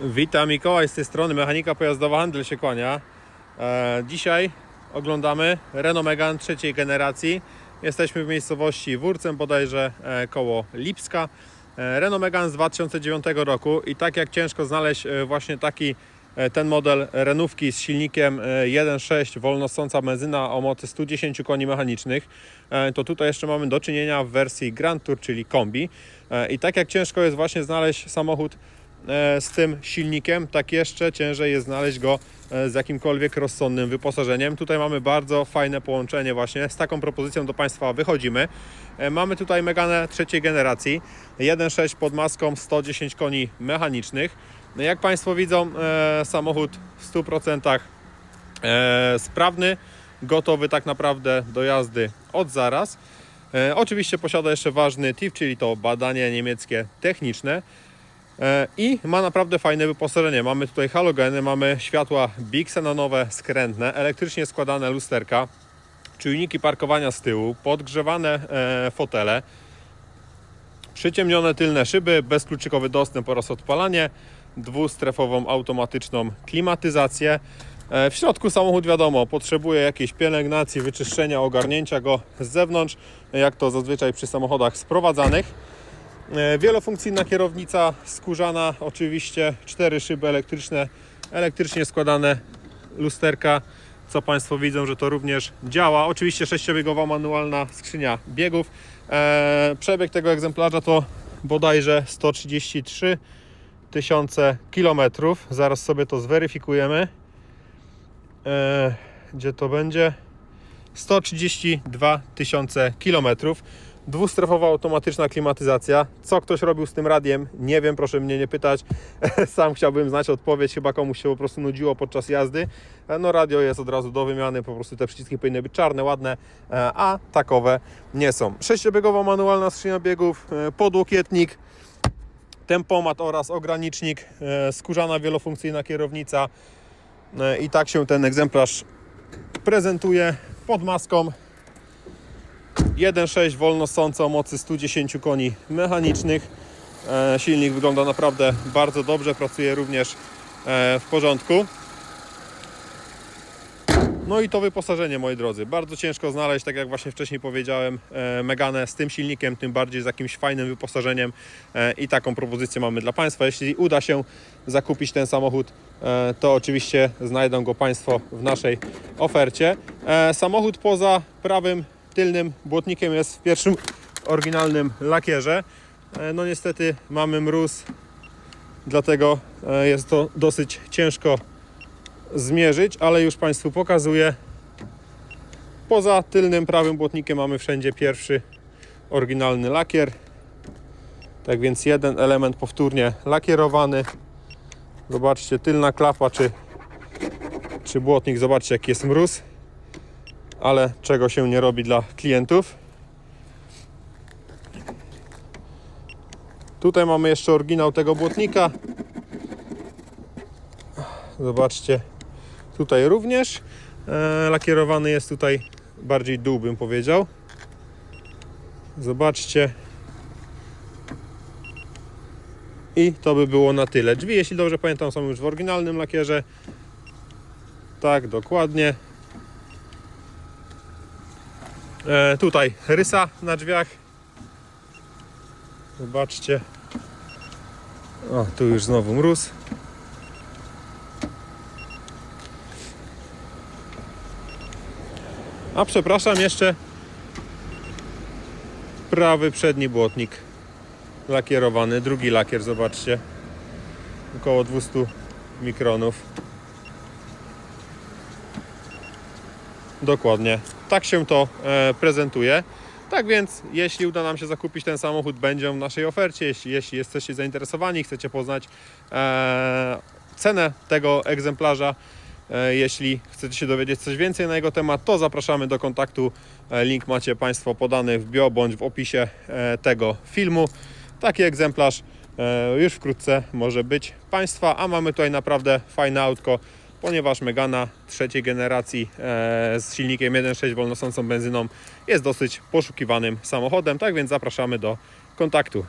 Witam Mikołaj z tej strony Mechanika Pojazdowa Handel się kłania. E, dzisiaj oglądamy Renault Megane trzeciej generacji. Jesteśmy w miejscowości Wórcem, bodajże e, koło Lipska. E, Renault Megane z 2009 roku i tak jak ciężko znaleźć właśnie taki ten model renówki z silnikiem e, 1.6 wolnosąca benzyna o mocy 110 koni mechanicznych, to tutaj jeszcze mamy do czynienia w wersji Grand Tour, czyli kombi. I tak jak ciężko jest właśnie znaleźć samochód z tym silnikiem, tak jeszcze ciężej jest znaleźć go e, z jakimkolwiek rozsądnym wyposażeniem. Tutaj mamy bardzo fajne połączenie właśnie, z taką propozycją do Państwa wychodzimy. E, Mamy tutaj Megane trzeciej generacji, 1.6 pod maską 110 koni mechanicznych. Jak Państwo widzą, e, samochód w 100% e, sprawny, gotowy tak naprawdę do jazdy od zaraz. E, oczywiście posiada jeszcze ważny TIF, czyli to badanie niemieckie techniczne. E, I ma naprawdę fajne wyposażenie. Mamy tutaj halogeny, mamy światła bixenonowe skrętne, elektrycznie składane lusterka, czujniki parkowania z tyłu, podgrzewane e, fotele, przyciemnione tylne szyby, bezkluczykowy dostęp oraz odpalanie, dwustrefową automatyczną klimatyzację. E, W środku samochód wiadomo, potrzebuje jakiejś pielęgnacji, wyczyszczenia, ogarnięcia go z zewnątrz, jak to zazwyczaj przy samochodach sprowadzanych. E, Wielofunkcyjna kierownica skórzana, oczywiście cztery szyby elektryczne, elektrycznie składane lusterka, co Państwo widzą, że to również działa. Oczywiście sześciobiegowa manualna skrzynia biegów. E, przebieg tego egzemplarza to bodajże 133 tysiące kilometrów. Zaraz sobie to zweryfikujemy. E, gdzie to będzie? 132 tysiące kilometrów. Dwustrefowa automatyczna klimatyzacja. Co ktoś robił z tym radiem? Nie wiem, proszę mnie nie pytać. Sam chciałbym znać odpowiedź. Chyba komuś się po prostu nudziło podczas jazdy. No radio jest od razu do wymiany, po prostu te przyciski powinny być czarne, ładne, e, a takowe nie są. Sześciobiegowa manualna skrzynia biegów, e, podłokietnik, tempomat oraz ogranicznik, e, skórzana wielofunkcyjna kierownica. I tak się ten egzemplarz prezentuje pod maską 1.6 wolnosące o mocy 110 koni mechanicznych. E, Silnik wygląda naprawdę bardzo dobrze, pracuje również e, w porządku. No i to wyposażenie, moi drodzy. Bardzo ciężko znaleźć, tak jak właśnie wcześniej powiedziałem, e, Megane z tym silnikiem, tym bardziej z jakimś fajnym wyposażeniem. I taką propozycję mamy dla Państwa. Jeśli uda się zakupić ten samochód, to oczywiście znajdą go Państwo w naszej ofercie. Samochód poza prawym tylnym błotnikiem jest w pierwszym oryginalnym lakierze. E, No niestety mamy mróz, dlatego e, jest to dosyć ciężko zmierzyć, ale już Państwu pokazuję. Poza tylnym prawym błotnikiem mamy wszędzie pierwszy oryginalny lakier. Tak więc jeden element powtórnie lakierowany. Zobaczcie, tylna klapa czy, czy błotnik, zobaczcie jaki jest mróz. Ale czego się nie robi dla klientów. Tutaj mamy jeszcze oryginał tego błotnika. Zobaczcie, tutaj również e, lakierowany jest tutaj bardziej dół bym powiedział. Zobaczcie. I to by było na tyle. Drzwi, jeśli dobrze pamiętam, są już w oryginalnym lakierze. Tak, dokładnie. E, tutaj rysa na drzwiach. Zobaczcie. O, tu już znowu mróz. A przepraszam, jeszcze prawy przedni błotnik lakierowany, drugi lakier, zobaczcie. Około 200 mikronów. Dokładnie. Tak się to e, prezentuje. Tak więc, jeśli uda nam się zakupić ten samochód, będzie w naszej ofercie. Jeśli, jeśli jesteście zainteresowani, chcecie poznać e, cenę tego egzemplarza, e, jeśli chcecie się dowiedzieć coś więcej na jego temat, to zapraszamy do kontaktu. E, Link macie Państwo podany w bio bądź w opisie e, tego filmu. Taki egzemplarz e, już wkrótce może być Państwa, a mamy tutaj naprawdę fajne autko, ponieważ Megana trzeciej generacji e, z silnikiem 1.6 wolnosącą benzyną jest dosyć poszukiwanym samochodem, tak więc zapraszamy do kontaktu.